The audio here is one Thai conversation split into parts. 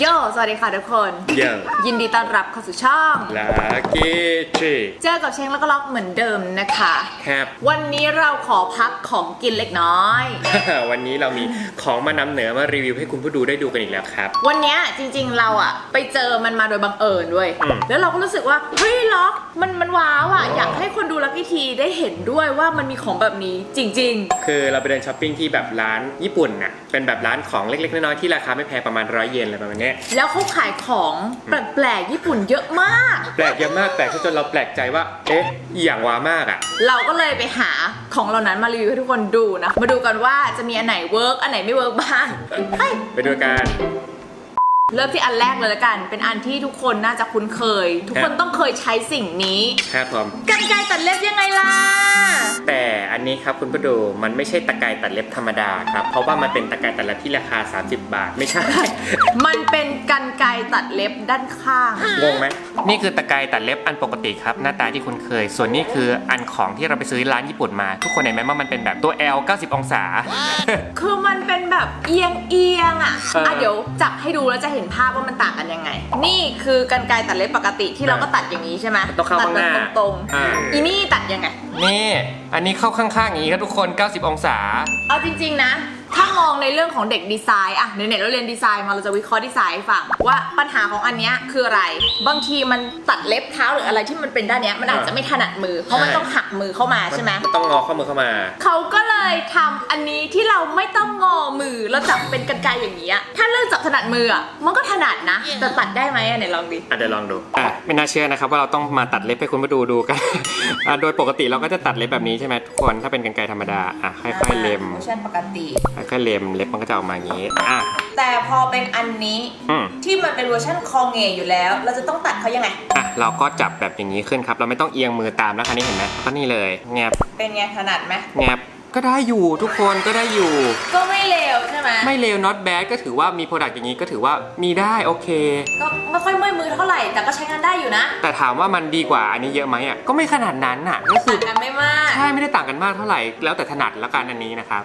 โย สวัสดีค่ะทุกคน เยอะยินดีต้อนรับเข้าสู่ช่อง ลาเกจิเจอกับเชงแล้วก็ล็อกเหมือนเดิมนะคะ ครับ วันนี้เราขอพักของกินเล็กน้อย วันนี้เรามีของมานำเหนือมารีวิวให้คุณผู้ดูได้ดูกันอีกแล้วครับ วันเนี้ยจริงๆเราอะไปเจอมันมาโดยบังเอิญด้วย อืม แล้วเราก็รู้สึกว่า เฮ้ยล็อกมันมันว้าวอะอยากให้คนดูลักกี้ทีได้เห็นด้วยว่ามันมีของแบบนี้จริง คือเราไปเดินช้อปปิ้งที่แบบร้านญี่ปุ่นน่ะ เป็นแบบร้านของเล็กๆน้อยๆที่ราคาไม่แพงประมาณร้อยเยนอะไรประมาณเนี้ยๆแล้วเขาขายของแปลกๆญี่ปุ่นเยอะมาก แปลกเยอะมากแปลกจนเราแปลกใจว่า เอ๊ะอหย่างว้ามากอะ เราก็เลยไปหาของเหล่านั้นมารีวิวให้ทุกคนดูนะ มาดูกันว่าจะมีอันไหนเวิร์กอันไหนไม่เวิร์กบ้างเฮ้ยไปดูกัน เริ่มที่อันแรกเลยละกัน เป็นอันที่ทุกคนน่าจะคุ้นเคย ทุกคนต้องเคยใช้สิ่งนี้ครับผมกันไกรตัดเล็บยังไงล่ะ แต่อันนี้ครับคุณผู้ดูมันไม่ใช่ตะไคร้ตัดเล็บธรรมดาครับเพราะว่ามันเป็นตะไคร้ตัดเล็บที่ราคา 30 บาทไม่ใช่ มันเป็นกันไกรตัดเล็บด้านข้าง งงไหมนี่คือตะไคร้ตัดเล็บอันปกติครับ หน้าตาที่คุณเคย ส่วนนี้คืออันของที่เราไปซื้อร้านญี่ปุ่นมา ทุกคนเห็นไหมว่ามันเป็นแบบตัว L 90 องศา คือมันเป็นแบบเอียงเอียงๆอะเอออ่ อะเดี๋ยวจับให้ดูแล้วจะเห็นภาพว่ามันต่างกันยังไง นี่คือกันไกรตัดเล็บปกติที่เราก็ตัดอย่างนี้ใช่ไหมต้องเข้าตัดข้างหน้าแบบตรงอ่า ๆอีนี่ตัดยังไง นี่ อันนี้เข้าข้างๆอย่างนี้ครับทุกคน 90 องศา เอาจริง ๆ นะ ถ้ามองในเรื่องของเด็กดีไซน์อะเน็ตเราเรียนดีไซน์มาเราจะวิเคราะห์ดีไซน์ให้ฟังว่าปัญหาของอันเนี้ยคืออะไร บางทีมันตัดเล็บเท้าหรืออะไรที่มันเป็นด้านเนี้ยมันอาจจะไม่ถนัดมือเพราะมันใช่ต้องหักมือเข้ามาใช่ไหม นต้องงอข้อมือเข้ามา เขาก็เลยทำอันนี้ที่เราไม่ต้องงอมือแล้วจับเป็นกันไกรอย่างนี้ยถ้าเลือกจับถนัดมืออะมันก็ถนัดนะแต่ตัดได้ไหมอะไหนลองดิ อะเดี๋ยวลองดูอะไม่น่าเชื่อนะครับว่าเราต้องมาตัดเล็บให้คุณผู้ดูดูกัน อะโดยปกติเราก็จะตัดเล็บแบบนี้ใช่ไหมทุกคนถ้าเป็นกรรไกรธรรมดาอะค่อยๆเล็มเวอร์ชันปกติ ค่อยๆเล็มเล็บมันก็จะออกมาอย่างนี้อะ แต่พอเป็นอันนี้อืม ที่มันเป็นเวอร์ชันคอเงยอยู่แล้ว เราจะต้องตัดเขายังไง อะเราก็จับแบบอย่างนี้ขึ้นครับ เราไม่ต้องเอียงมือตามแล้วคันนี้เห็นไหมก็นี่เลยแงบเป็นไงถนัดไหมแงบ ก็ได้อยู่ทุกคนก็ได้อยู่ ก็ไม่เลวใช่ไหมไม่เลว not bad ก็ถือว่ามีโปรดักต์อย่างนี้ก็ถือว่ามีได้โอเค ก็ไม่ค่อยเมื่อยมือเท่าไหร่ แต่ก็ใช้งานได้อยู่นะแต่ถามว่ามันดีกว่าอันนี้เยอะไหมอะก็ไม่ขนาดนั้นอะก็คือต่างกันไม่มาก ใช่ไม่ได้ต่างกันมากเท่าไหร่ แล้วแต่ถนัดแล้วกันอันนี้นะครับ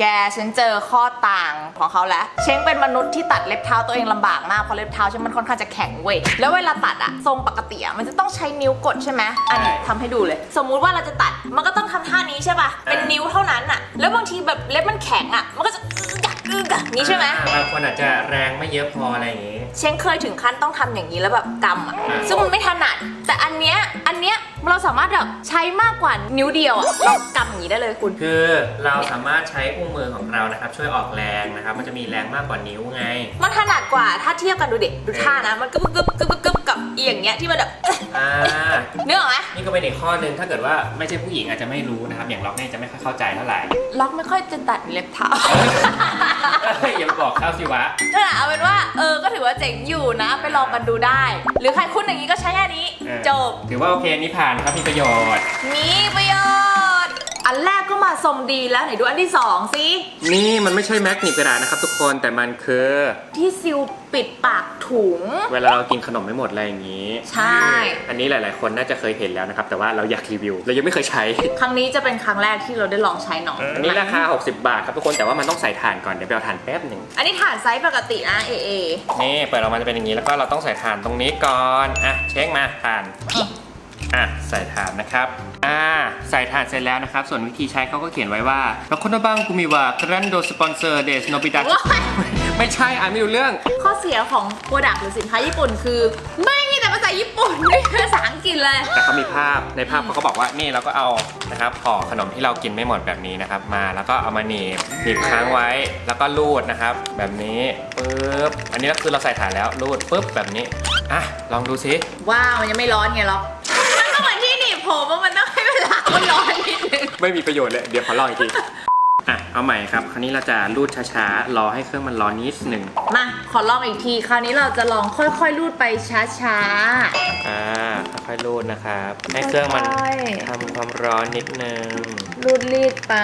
แกฉันเจอข้อต่างของเขาแล้ว เช้งเป็นมนุษย์ที่ตัดเล็บเท้าตัวเองลำบากมากเพราะเล็บเท้าฉันมันค่อนข้างจะแข็งเว้ยแล้วเวลาตัดอะทรงปกติอะมันจะต้องใช้นิ้วกดใช่ไหมอันนี้ทำให้ดูเลย สมมุติว่าเราจะตัดมันก็ต้องทำท่านี้ใช่ป่ะเป็นนิ้วเท่านั้นอะแล้วบางทีแบบเล็บมันแข็งอะมันก็จะอึกกักอึกกักนี้ใช่ไหม บางคนอาจจะแรงไม่เยอะพออะไรอย่างงี้ เช้งเคยถึงขั้นต้องทำอย่างนี้แล้วแบบกำอะอ่าซึ่งมันไม่ถนัด แต่อันเนี้ย อันเนี้ยเราสามารถแบบใช้มากกว่านิ้วเดียวอะ เรากำอย่างนี้ได้เลยคุณ คือเราสามารถใช้อุ้งมือของเรานะครับ ช่วยออกแรงนะครับ มันจะมีแรงมากกว่านิ้วไง มันถนัดกว่าถ้าเทียบกันดูเด็กดูท่านะ มันกึบกึบกึบกึบ กึบกับอีอย่างเงี้ยที่มันแบบอ่าเนื้อออกไหมนี่ก็เป็นอีกข้อหนึ่งถ้าเกิดว่าไม่ใช่ผู้หญิงอาจจะไม่รู้นะครับ อย่างล็อกเนี่ยจะไม่ค่อยเข้าใจเท่าไหร่ ล็อกไม่ค่อยจะตัดเล็บเท้าเอ้ยอย่ามาบอกเข้าสิวะ นั่นแหละเอาเป็นว่าเออก็ถือว่าเจ๋งอยู่นะ ไปลองกันดูได้ หรือใครคุ้นอย่างนี้ก็ใช้อันนี้ เออ จบ ถือว่าโอเคนี่ผ่านครับมีประโยชน์ มีประโยชน์ อันแรกก็มาทรงดีแล้วไหนดูอันที่สองสิ นี่มันไม่ใช่แม็กนิกกระดาษนะครับทุกคนแต่มันคือ ที่ซิลปิดปากถุง เวลาเรากินขนมไม่หมดอะไรอย่างนี้ใช่ อันนี้หลาย ๆ คนน่าจะเคยเห็นแล้วนะครับ แต่ว่าเราอยากรีวิว เรายังไม่เคยใช้ ครั้งนี้จะเป็นครั้งแรกที่เราได้ลองใช้หนอนอันนี้ราคา 60 บาทครับทุกคนแต่ว่ามันต้องใส่ถ่านก่อนเดี๋ยวไปเอาถ่านแป๊บหนึ่งอันนี้ฐานไซส์ปกตินะเอเอนี่เปิดออกมาจะเป็นอย่างนี้แล้วก็เราต้องใส่ถ่านตรงนี้ก่อนอะเช็คมาถ่าน อะใส่ถ่านนะครับอ่าใส่ถ่านเสร็จแล้วนะครับ ส่วนวิธีใช้เขาก็เขียนไว้ว่าเราคนบังกุมิวะกรันโดสปอนเซอร์เดสโนบิตะว้าย ไม่ใช่อ่านไม่รู้เรื่อง ข้อเสียของโปรดักต์หรือสินค้าญี่ปุ่นคือ ไม่มีแต่ภาษาญี่ปุ่น ไม่มีภาษาอังกฤษเลย แต่เขามีภาพในภาพเขาก็บอกว่านี่เราก็เอานะครับห่อขนมที่เรากินไม่หมดแบบนี้นะครับ มาแล้วก็เอามาหนีบหนีบค้างไว้แล้วก็รูดนะครับ แบบนี้ปึ๊บอันนี้ก็คือเราใส่ถ่านแล้วรูดปึ๊บแบบนี้อะลองดูซิว้าวมันยังไม่ร้อนไงหรอก ผมว่ามันต้องให้เวลามันร้อนนิดนึงไม่มีประโยชน์เลย เดี๋ยวขอลองอีกที อะ เอาใหม่ครับ คราวนี้เราจะรูดช้าๆ รอให้เครื่องมันร้อนนิดหนึ่งมา ขอลองอีกที คราวนี้เราจะลองค่อยๆ รูดไปช้าอ่า ค่อยๆรูดนะครับ ให้เครื่องมันค่อยทำความร้อนนิดนึง ๆ รูดรีดไป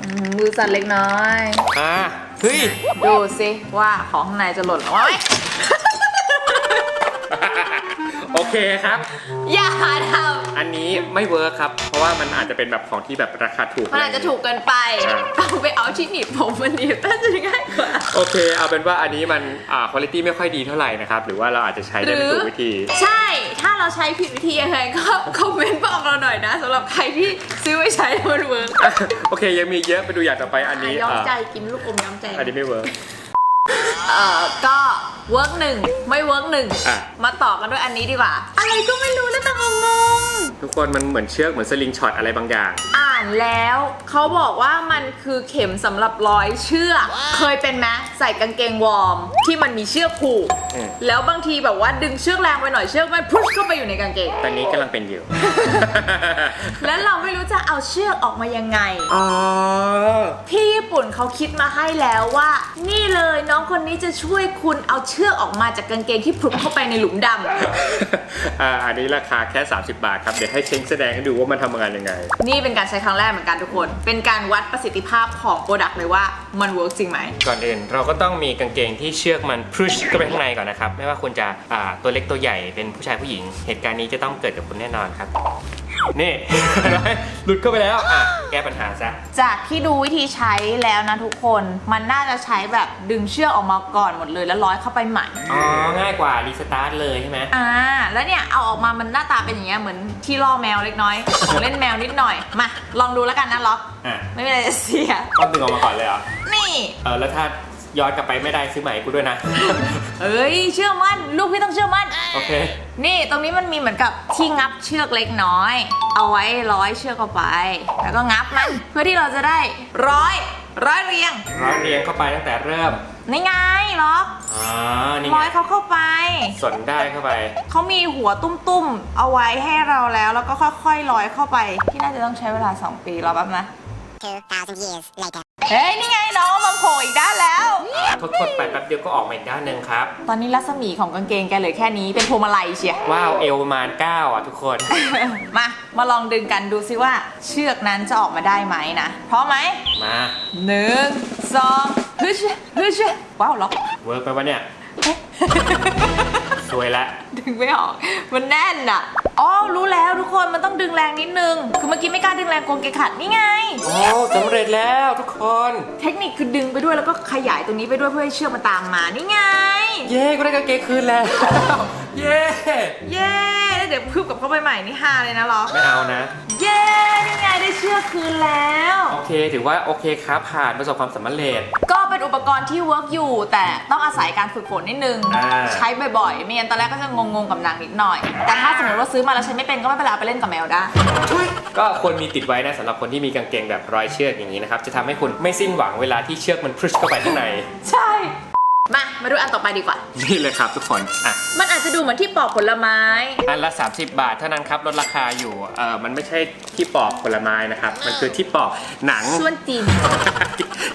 อืมมือสั่นเล็กน้อย อ่า เฮ้ย ดูสิว่าของข้างในจะหล่นออกมาไหมโอ เคครับ อย่าทอันนี้ไม่เวิร์คครับ เพราะว่ามันอาจจะเป็นแบบของที่แบบราคาถูกำมันอาจจะถูกเกินไปเอาไปเอาที่หนีบผมมันหนีบน่าจะง่ายกว่า โอเค เอาเป็นว่าอันนี้มันอ่าคุณภาพไม่ค่อยดีเท่าไหร่นะครับ หรือว่าเราอาจจะใช้ได้ไม่ถูกวิธี ใช่ ถ้าเราใช้ผิดวิธียังไงก็ คอมเมนต์บอกเราหน่อยนะสำหรับใครที่ซื้อไว้ใช้แล้วมันเวิร์กโอเค ยังมีเยอะไปดูอย่างต่อไปอันนี้ยอมอ่าใจกินลูกอมยอมใจ อันนี้ไม่เวิร์กเอ่อก็ เวิร์กหนึ่งไม่เวิร์กหนึ่งอะ มาต่อกันด้วยอันนี้ดีกว่า อะไรก็ไม่รู้นะแต่งงงทุกคนมันเหมือนเชือกเหมือนสลิงช็อตอะไรบางอย่างๆอ่านแล้วเขาบอกว่ามันคือเข็มสำหรับร้อยเชือก เคยเป็นไหมใส่กางเกงวอร์มที่มันมีเชือกผูก อืม แล้วบางทีแบบว่าดึงเชือกแรงไปหน่อยเชือกมันพุชเข้าไปอยู่ในกางเกง ตอนนี้กำลังเป็นอยู่ แล้วเราไม่รู้จะเอาเชือกออกมายังไง อ๋อ ที่ญี่ปุ่นเขาคิดมาให้แล้วว่า นี่เลยน้องคนนี้จะช่วยคุณเอาเชือกออกมาจากกางเกงที่พลุกเข้าไปในหลุมดำอ่าอันนี้ราคาแค่ 30 บาทครับ เดี๋ยวให้เช้งแสดงให้ดูว่ามันทำงานยังไง นี่เป็นการใช้ครั้งแรกเหมือนกันทุกคน เป็นการวัดประสิทธิภาพของโปรดักต์เลยว่ามันเวิร์กจริงไหม ก่อนอื่นเราก็ต้องมีกางเกงที่เชือกมันพุชเข้าไปข้างในก่อนนะครับ ไม่ว่าคุณจะอ่าตัวเล็กตัวใหญ่เป็นผู้ชายผู้หญิง เหตุการณ์นี้จะต้องเกิดกับคุณแน่นอนครับ นี่เห็นไหมหลุดเข้าไปแล้วอะแก้ปัญหาซะ จากที่ดูวิธีใช้แล้วนะทุกคน มันน่าจะใช้แบบดึงเชือกออกมาก่อนหมดเลยแล้วร้อยเข้าไปใหม่ อ๋อ ง่ายกว่ารีสตาร์ทเลยใช่ไหมอ่า แล้วเนี่ยเอาออกมามันหน้าตาเป็นอย่างเงี้ยเหมือนที่ล่อแมวเล็กน้อยของเล่นแมวนิดหน่อย มา ลองดูแล้วกันนะล็อก อะไม่มีอะไรจะเสียต้องดึงออกมาก่อนเลยเหรอ นี่ เออแล้วถ้า ย้อนกลับไปไม่ได้ซื้อใหม่กูด้วยนะ เอ้ยเชื่อมั่นลูกพี่ต้องเชื่อมั่น โอเค นี่ตรงนี้มันมีเหมือนกับที่งับเชือกเล็กน้อย เอาไว้ร้อยเชือกเข้าไป แล้วก็งับมันเพื่อที่เราจะได้ร้อยร้อยเรียง ร้อยเรียงเข้าไปตั้งแต่เริ่มนี่ไงล็อกอ๋อนี่ร้ไงอยเขาเข้าไป สนได้เข้าไป เขามีหัวตุ้มๆ เอาไว้ให้เราแล้ว แล้วก็ค่อยๆร้อยเข้าไป ที่น่าจะต้องใช้เวลา 2 ปีรอแป๊บนะ 2,000 years later. เฮ้ย นี่ไงน้องมาโผล่อีกด้านแล้ว ทดๆไปแป๊บเดียวก็ออกมาอีกด้านหนึ่งครับ ตอนนี้รัศมีของกางเกงแกเหลือแค่นี้เป็นพวงมาลัยเชีย ว้าวเอวประมาณ9อะทุกคน มา มาลองดึงกันดูซิว่าเชือกนั้นจะออกมาได้ไหมนะพร้อมไหมมาหนึ่งสองฮึชฮึชว้าวล็อกเวิร์กไปวะเนี่ย สวยละ ดึงไม่ออก มันแน่นอะ อ๋อรู้แล้วทุกคนมันต้องดึงแรงนิดนึง คือเมื่อกี้ไม่กล้าดึงแรงกลัวเกงขัดนี่ไง โอ้สำเร็จแล้วทุกคน เทคนิคคือดึงไปด้วยแล้วก็ขยายตรงนี้ไปด้วยเพื่อให้เชือกมันตามมานี่ไง เย้กูได้กางเกงคืนแล้ว เย้เย้แล้วเดี๋ยวพึบกลับเข้าไปใหม่นี่ฮาเลยนะล็อกไม่เอานะ เย้นี่ไงได้เชือกคืนแล้ว โอเค ถือว่าโอเคครับผ่านประสบความสำเร็จ ก็ เป็นอุปกรณ์ที่เวิร์กอยู่ แต่ต้องอาศัยการฝึกฝนนิดนึง อ่า ใช้บ่อยๆ ไม่งั้นตอนแรกก็จะงงๆ กับหนังนิดหน่อย แต่ถ้าสมมติว่าซื้อมาแล้วใช้ไม่เป็นก็ไม่เป็นไรเอาไปเล่นกับแมวได้ ก็ควรมีติดไว้นะสำหรับคนที่มีกางเกงแบบร้อยเชือกอย่างนี้นะครับ จะทำให้คุณไม่สิ้นหวังเวลาที่เชือกมันพุชเข้าไปข้างใน ใช่ มา มาดูอันต่อไปดีกว่า นี่เลยครับทุกคนอะ มันอาจจะดูเหมือนที่ปอกผลไม้ อันละ 30 บาทเท่านั้นครับลดราคาอยู่เออมันไม่ใช่ที่ปอกผลไม้นะครับ มันคือที่ปอกหนัง ส่วนจีน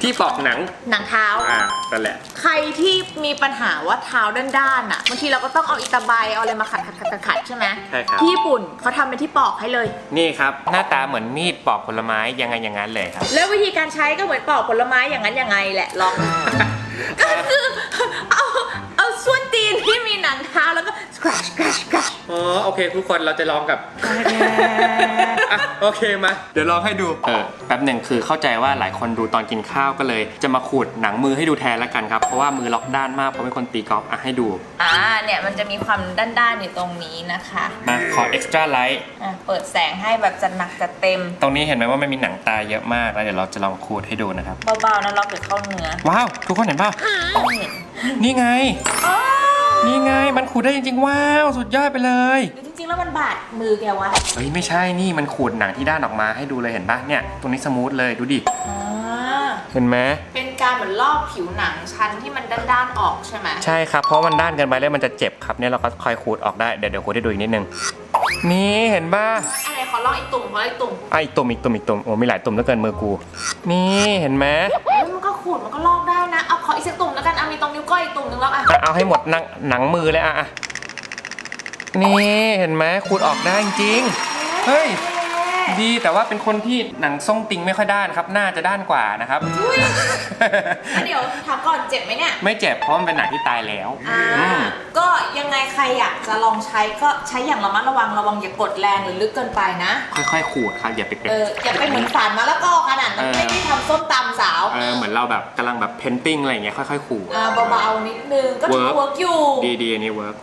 ที่ปอกหนังหนังเท้า อ่านั่นแหละ ใครที่มีปัญหาว่าเท้าด้านๆอะบางทีเราก็ต้องเอาอิตาใบเอาอะไรมาขัดขัดขัดขัดขัดใช่ไหมใช่ครับ ที่ญี่ปุ่นเขาทำเป็นที่ปอกให้เลย นี่ครับหน้าตาเหมือนมีดปอกผลไม้ยังไงอย่างนั้นเลยครับ แล้ววิธีการใช้ก็เหมือนปอกผลไม้อย่างนั้นยังไงแหละลอง ก็คือเอาเอาส่ว นตีนที่มีหนังเท้าแล้วก็ scratch scratch scratch อ๋อโอเค ทุกคนเราจะลองกับอะโอเคมา เดี๋ยวลองให้ดู เออแป๊บหนึ่งคือเข้าใจว่าหลายคนดูตอนกินข้าวก็เลย จะมาขูดหนังมือให้ดูแทนแล้วกันครับ เพราะว่ามือล็อกด้านมากเพราะเป็นคนตีกอล์ฟอะให้ดู อ่าเนี่ยมันจะมีความด้านๆอยู่ตรงนี้นะคะมาขอ extra light อะเปิดแสงให้แบบจัดหนักจัดเต็ม ตรงนี้เห็นไหมว่ามันมีหนังตาเยอะมากแล้วเดี๋ยวเราจะลองขูดให้ดูนะครับ เบาๆนะล็อกเดี๋ยวเข้าเนื้อว้าวทุกคนเห็นป่ะต้องเห็นนี่ไง อ๋อ นี่ไงมันขูดได้จริงๆ ว้าว สุดยอดไปเลยหรือจริงๆ แล้วมันบาดมือแกวะเฮ้ยไม่ใช่นี่มันขูดหนังที่ด้านออกมาให้ดูเลยเห็นป่ะเนี่ยตรงนี้สมูทเลยดูดิอ่าเห็นไหมเป็นการเหมือนลอกผิวหนังชั้นที่มันด้านๆออกใช่ไหมใช่ครับเพราะมันด้านเกินไปแล้วมันจะเจ็บครับเนี่ยเราก็คอยขูดออกได้เดี๋ยวเดี๋ยวขูดให้ดูอีกนิดนึงนี่เห็นป่ะอะไรขอลองอีกตุ่มขอลองอีกตุ่มอะอีกตุ่มอีกตุ่มอีกตุ่มโอ้มีหลายตุ่มเหลือเกินมือกู นี่เห็นไหมเฮ้ยมันก็ ขูดมันก็ลอกได้นะ เอาขออีกสักตุ่มแล้วกัน เอามีตรงนิ้วก้อยอีกตุ่มนึงแล้วอะ อะเอาให้หมดหนังหนังมือเลยอะอะนี่เห็นไหมขูดออกได้จริงๆเฮ้ย ดีแต่ว่าเป็นคนที่หนังทรงติงไม่ค่อยด้านครับหน้าจะด้านกว่านะครับแล้วเดี๋ยวถามก่อนเจ็บไหมเนี่ย ไม่เจ็บเพราะมันเป็นหนังที่ตายแล้วอ่าอืม ก็ยังไงใครอยากจะลองใช้ก็ใช้อย่างระมัดระวังระวังอย่ากดแรงหรือลึกเกินไปนะ ค่อยๆขูดครับอย่าไปเป็นเอออย่าไปเหมือนฝานมะละกอขนาดนั้นเออไม่ได้ทำส้มตำสาวเออเหมือนเราแบบกำลังแบบเพนติ้งอะไรอย่างเงี้ยค่อยๆขูด อ่าเบาๆนิดนึงก็ถือว่า Work เวิร์กอยู่ ดีดีๆอันนี้เวิร์ก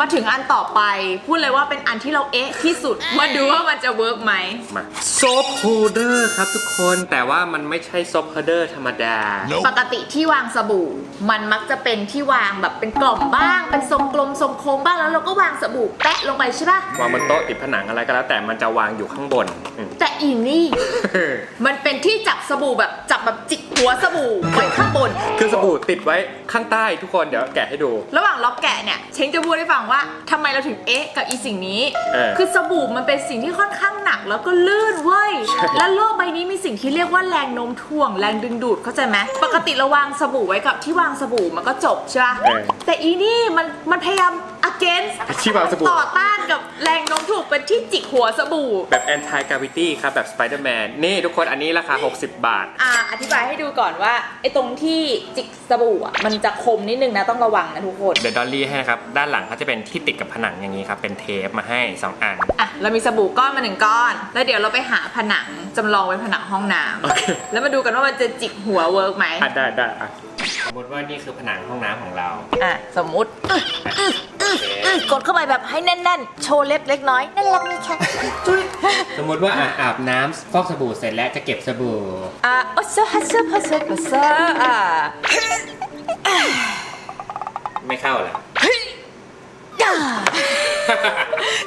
มาถึงอันต่อไป พูดเลยว่าเป็นอันที่เราเอ๊ะที่สุด มาดูว่ามันจะเวิร์กไหม มาซอฟโฮเดอร์ครับทุกคนแต่ว่ามันไม่ใช่ซอฟโฮเดอร์ธรรมดา ปกติที่วางสบู่ มันมักจะเป็นที่วางแบบเป็นกล่องบ้าง เป็นทรงกลมทรงโค้งบ้างแล้วเราก็วางสบู่แปะลงไปใช่ปะวางบนโต๊ะติดผนังอะไรก็แล้ว แต่มันจะวางอยู่ข้างบนอืม แต่อีนี่ มันเป็นที่จับสบู่แบบจับแบบจิกหัวสบู่ไว้ข้างบน คือสบู่ติดไว้ข้างใต้ทุกคนเดี๋ยวแกะให้ดู ระหว่างล็อกแกะเนี่ยเชงจะพูดให้ฟังว่าทำไมเราถึงเอ๊ะกับอีสิ่งนี้ เออ คือสบู่มันเป็นสิ่งที่ค่อนข้างหนักแล้วก็ลื่นเว้ย และโลกใบนี้มีสิ่งที่เรียกว่าแรงโน้มถ่วงแรงดึงดูดเข้าใจไหมปกติเราวางสบู่ไว้กับที่วางสบู่มันก็จบใช่ปะเออ แต่อีนี่มันมันพยายาม against ที่วางสบู่ ต่อต้านกับแรงโน้มถ่วงเป็นที่จิกหัวสบู่ แบบ anti gravity ครับ แบบ Spider-Man นี่ทุกคนอันนี้ราคา 60 บาท อ่าอธิบายให้ดูก่อนว่าไอ้ตรงที่จิกสบู่อะมันจะคมนิดนึงนะต้องระวังนะทุกคน เดี๋ยวดอลลี่ให้นะครับ ด้านหลังเขาจะเป็นที่ติดกับผนังอย่างนี้ครับ เป็นเทปมาให้ 2 อัน อะเรามีสบู่ก้อนมาหนึ่งก้อน แล้วเดี๋ยวเราไปหาผนังจำลองเป็นผนังห้องน้โอเคำแล้วมาดูกันว่ามันจะจิกหัวเวิร์กไหมอะได้ได้อะส มมติว่านี่คือผนังห้องน้ำของเรา อะสมมุติอื้ออื้ออื้ออื้อกดเข้าไปแบบให้แน่น ๆ โชว์เล็บเล็กน้อยน่ารักนี่ค่ะจุ๊ยสมมติว่าอะอาบน้ำฟอกสบู่เสร็จแล้วจะเก็บสบู่ อะโอเซอร์ฮัสเซอร์ฮัสเซอร์ฮัสเซอร์อะไม่เข้าเหรออะ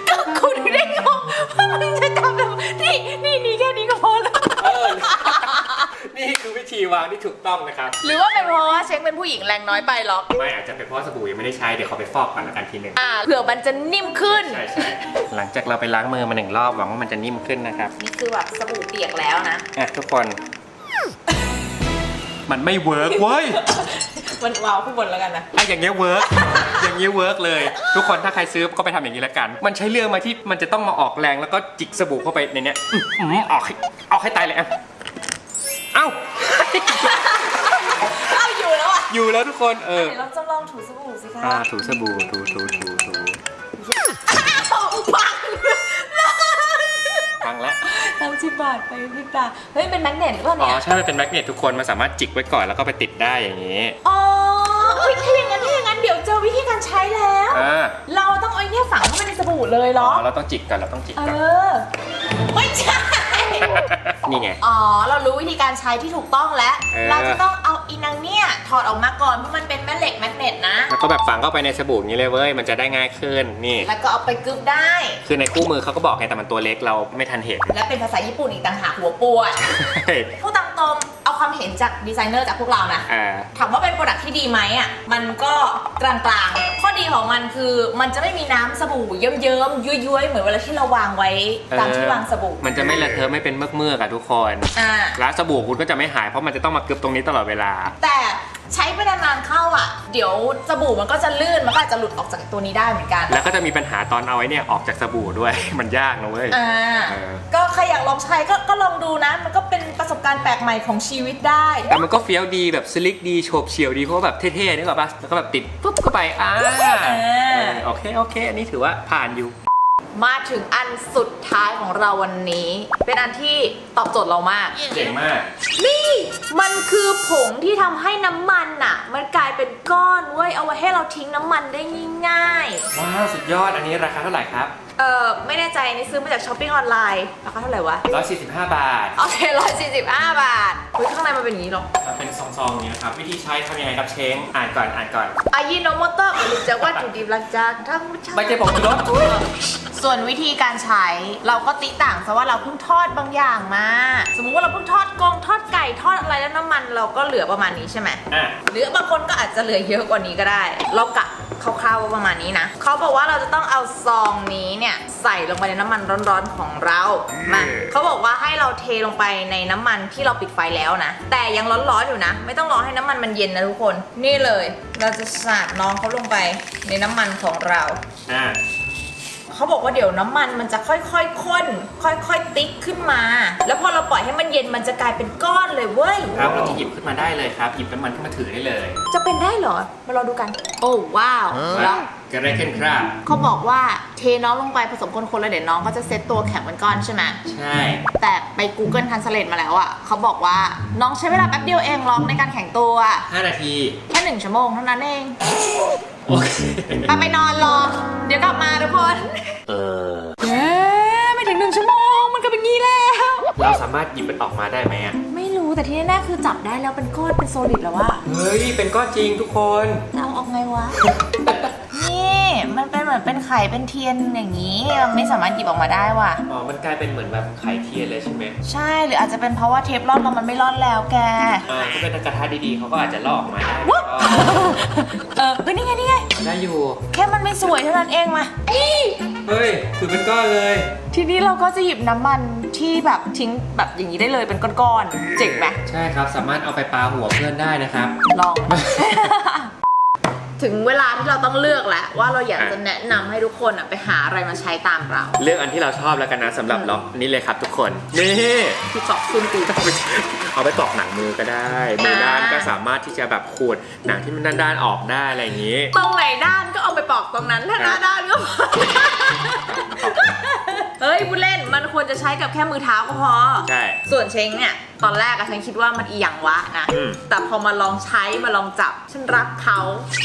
ก็คุณได้งงว่ามึงจะทำแบบนี่นี่นี่แค่นี้ก็พอแล้ว เออ นี่คือวิธีวางที่ถูกต้องนะครับ หรือว่าเป็นเพราะว่าเช็คเป็นผู้หญิงแรงน้อยไปหรอก ไม่อาจจะเป็นเพราะสบู่ยังไม่ได้ใช้ เดี๋ยวเขาไปฟอกก่อนละกันทีหนึ่งอ่าเผื่อมันจะนิ่มขึ้น ใช่ใช่หลังจากเราไปล้างมือมาหนึ่งรอบหวังว่ามันจะนิ่มขึ้นนะครับนี่คือแบบสบู่เปียกแล้วนะ อะทุกคน มันไม่เวิร์กเว้ย มันวาวขึ้นบนแล้วกันนะอะอย่างเงี้ยเวิร์ก อย่างเงี้ยเวิร์กเลย ทุกคนถ้าใครซื้อก็ไปทำอย่างนี้แล้วกัน มันใช้เรื่องมาที่มันจะต้องมาออกแรงแล้วก็จิกสบู่เข้าไปในเนี้ยอื้อหือออกให้เอาให้ตายเลยอะ เอ้า เอาอยู่แล้วอะอยู่แล้วทุกคน เออเดี๋ยวเราจะลองถูสบู่สิคะอ่าถูสบู่ถูถูถูถูปังฟังแล้วทำสิบบาทไปพริบตาเฮ้ยเป็นแมกเนตหรือเปล่าอ๋อเนี่ย ใช่มันเป็นแมกเนตทุกคนมันสามารถจิกไว้ก่อนแล้วก็ไปติดได้อย่างนี้อ๋อเฮ้ยถ้าอย่างนั้นถ้าอย่างนั้นเดี๋ยวเจอวิธีการใช้แล้ว อ่าเราต้องเอาไอ้เนี่ยฝังเข้าไปในสบู่เลยเหรอ๋ออ เราต้องจิกก่อนเราต้องจิกเอก่อนอ ไม่ใช่ นี่ไง อ๋อ เรารู้วิธีการใช้ที่ถูกต้องแล้ว เออ เราจะต้องเอาอีนังเนี่ยถอดออกมาก่อนเพราะมันเป็นแม่เหล็กแมกเนตนะ แล้วก็แบบฝังเข้าไปในสบู่อย่างนี้เลยเว้ย มันจะได้ง่ายขึ้น นี่ แล้วก็เอาไปกึบได้ คือในคู่มือเขาก็บอกไงแต่มันตัวเล็กเราไม่ทันเห็น และเป็นภาษาญี่ปุ่นอีกต่างหากหัวปวด พูดตามตรงเอา ความเห็นจากดีไซเนอร์จากพวกเรานะ อ่า ถามว่าเป็นโปรดักที่ดีไหมอะ มันก็กลางๆ ข้อดีของมันคือมันจะไม่มีน้ำสบู่เยิ้มๆย้วยๆ เหมือนเวลาที่เราวางไว้ตามที่วางสบู่ มันจะไม่เลอะเทอะไม่เป็นเมือกเมือกๆอะทุกคน อ่า แล้วสบู่คุณก็จะไม่หายเพราะมันจะต้องมากึบตรงนี้ตลอดเวลา แต่ ใช้ไปนานๆเข้าอะ เดี๋ยวสบู่มันก็จะลื่นมันก็อาจจะหลุดออกจากตัวนี้ได้เหมือนกัน แล้วก็จะมีปัญหาตอนเอาไว้เนี่ยออกจากสบู่ด้วย มันยากนะเว้ยอ่าเออก็ใครอยากลองใช้ก็ก็ลองดูนะ มันก็เป็นประสบการณ์แปลกใหม่ของชีวิตได้ แต่มันก็เฟี้ยวดีแบบสลิกดีโฉบเฉี่ยวดีเพราะว่าแบบเท่ๆนึกออกปะแล้วก็แบบติดปุ๊บเข้าไปอ่าเออโอเคโอเค อันนี้ถือว่าผ่านอยู่ มาถึงอันสุดท้ายของเราวันนี้ เป็นอันที่ตอบโจทย์เรามาก เจ๋งมาก นี่มันคือผงที่ทำให้น้ำมันอะมันกลายเป็นก้อนเว้ยเอาไว้ให้เราทิ้งน้ำมันได้ง่ายว้าว สุดยอดอันนี้ราคาเท่าไหร่ครับๆ เออไม่แน่ใจนี่ซื้อมาจากช้อปปิ้งออนไลน์ราคาเท่าไหร่วะ 145 บาท โอเคร้อยสี่สิบห้าบาทเฮ้ยข้างในมันเป็นอย่างนี้เหรอเป็นซองๆอย่างนี้นะครับ วิธีใช้ทำยังไงครับเชง อ่านก่อนอ่านก่อน อายิโนโมโตะหรือจากวัตถุดิบหลักจากธรรมชาติไม่ใช่ผงชูรสส่วนวิธีการใช้เราก็ติต่างซะว่าเราเพิ่งทอดบางอย่างมา สมมุติว่าเราเพิ่งทอดกงทอดไก่ทอดอะไรแล้วน้ำมันเราก็เหลือประมาณนี้ใช่ไหมอะหรือบางคนก็อาจจะเหลือเยอะกว่านี้ก็ได้ เรากะ คร่าวๆว่าประมาณนี้นะเขาบอกว่าเราจะต้องเอาซองนี้เนี่ยใส่ลงไปในน้ำมันร้อนๆของเรามาเขาบอกว่าให้เราเทลงไปในน้ำมันที่เราปิดไฟแล้วนะ แต่ยังร้อนๆอยู่นะ ไม่ต้องรอให้น้ำมันมันเย็นนะทุกคน นี่เลย เราจะสาดน้องเขาลงไปในน้ำมันของเราอะ เขาบอกว่าเดี๋ยวน้ำมันมันจะค่อยๆข้น ค่อยๆติ๊กขึ้นมา แล้วพอเราปล่อยให้มันเย็นมันจะกลายเป็นก้อนเลยเว้ย ครับเราจะหยิบขึ้นมาได้เลยครับ หยิบน้ำมันขึ้นมาถือได้เลยจะเป็นได้เหรอ มารอดูกัน โอ้ว้าวแล้วกระไรขึ้นครับเขาบอกว่าเทน้องลงไปผสมคนๆแล้วเดี๋ยวน้องก็จะเซตตัวแข็งเป็นก้อนใช่ไหม ใช่ แต่ไป Google Translate มาแล้วอะเขาบอกว่าน้องใช้เวลาแป๊บเดียวเองล็อกในการแข็งตัว 5 นาที แค่หนึ่งชั่วโมงเท่านั้นเอง โอเคไปไปนอนรอ เดี๋ยวกลับมาทุกคน เออเอ๊ะไม่ถึงหนึ่งชั่วโมง มันก็เป็นงี้แล้ว เราสามารถหยิบมันออกมาได้ไหมอะ ไม่รู้แต่ที่แน่ๆคือจับได้แล้วเป็นก้อนเป็นโซลิดแล้วว่าเฮ้ย เป็นก้อนจริงทุกคน จะเอาออกไงวะนี่ มันเป็นเหมือนเป็นไข่เป็นเทียนอย่างนี้มันไม่สามารถหยิบออกมาได้ว่ะ อ๋อ มันกลายเป็นเหมือนแบบไข่เทียนเลยใช่ไหมใช่หรืออาจจะเป็นเพราะว่าเทปร่อนเรามันไม่ร่อนแล้วแกอ่าถ้าเป็นกระทะดีๆเขาก็อาจจะลอกออกมาได้วุ๊บเออเฮ้ยนี่ไงนี่ไงได้อยู่ แค่มันไม่สวยเท่านั้นเองมานี่เฮ้ยคือเป็นก้อนเลย ทีนี้เราก็จะหยิบน้ำมันที่แบบทิ้งแบบอย่างนี้ได้เลยเป็นก้อนๆเจ๋งไหมใช่ครับ สามารถเอาไปปาหัวเพื่อนได้นะครับ ลอง ถึงเวลาที่เราต้องเลือกแล้วว่าเราอยากจะแนะนำให้ทุกคนอะไปหาอะไรมาใช้ตามเราเลือกอันที่เราชอบแล้วกันนะสำหรับล็อกนี้เลยครับทุกคน นี่ ที่ตอกซุนกูเอาไปตอกหนังมือก็ได้มือด้านก็สามารถที่จะแบบขูดหนังที่มันด้านๆออกได้อะไรอย่างนี้ ตรงไหนด้านก็เอาไปปอกตรงนั้นถ้าหน้าด้านก็พอ เฮ้ยพูดเล่นมันควรจะใช้กับแค่มือเท้าก็พอ ใช่ ส่วนเชงเนี่ย ตอนแรกอะฉันคิดว่ามันอีหยังวะนะ อืม แต่พอมาลองใช้มาลองจับ ฉันรักเขา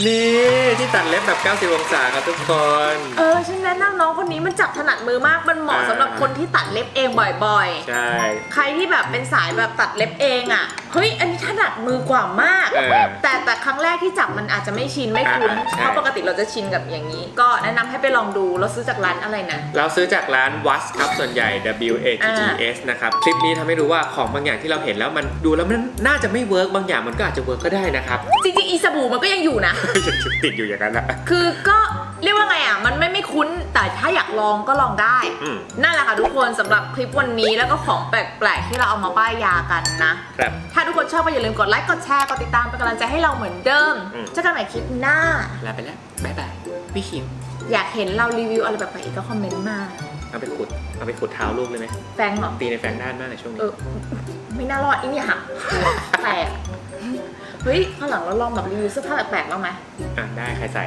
นี่ที่ตัดเล็บแบบ 90 องศาครับทุกคน เออ ฉันแนะนำน้องคนนี้มันจับถนัดมือมาก มันเหมาะอ่าสำหรับคนที่ตัดเล็บเองบ่อยใช่ ๆ ใครที่แบบเป็นสายแบบตัดเล็บเองอะเฮ้ย อันนี้ถนัดมือกว่ามาก เออแต่แต่ครั้งแรกที่จับมันอาจจะไม่ชินไม่คุ้น อ่าใช่ เพราะปกติเราจะชินกับอย่างนี้ ก็แนะนำให้ไปลองดู เราซื้อจากร้านอะไรนะ เราซื้อจากร้านวัสครับส่วนใหญ่ W A T T S นะครับคลิปนี้ทำให้รู้ว่าของบางอย่างที่เราเห็นแล้วมันดูแล้วมันน่าจะไม่เวิร์กบางอย่างมันก็อาจจะเวิร์กก็ได้นะครับ จริงๆอีสบู่มันก็ยังอยู่นะยังติดอยู่อย่างนั้นแหละคือก็เรียกว่าไงอะ มันไม่ไม่คุ้น แต่ถ้าอยากลองก็ลองได้อืมนั่นแหละค่ะทุกคนสำหรับคลิปวันนี้แล้วก็ของแปลกๆ ที่เราเอามาป้ายยากันนะครับถ้าทุกคนชอบก็อย่าลืมกดไลค์ กดแชร์ กดติดตามเป็นกำลังใจให้เราเหมือนเดิมอืมเจอกันใหม่คลิปหน้า ลาไปแล้ว บ๊ายบาย พี่คิม อยากเห็นเรารีวิวอะไรแบบไหนอีกก็คอมเมนต์มา เอาไปขุดเอาไปขุดเท้าลูกเลยไหมแฟงเหรอ ตีในแฟนด้านมากเลยช่วงเอนี้อไม่น่ารอดอีนี่หักแตกเฮ้ยข้างหลังเราลองแบบรีวิวเสื้อผ้าแปลกๆบ้างไหมอะได้ใครใส่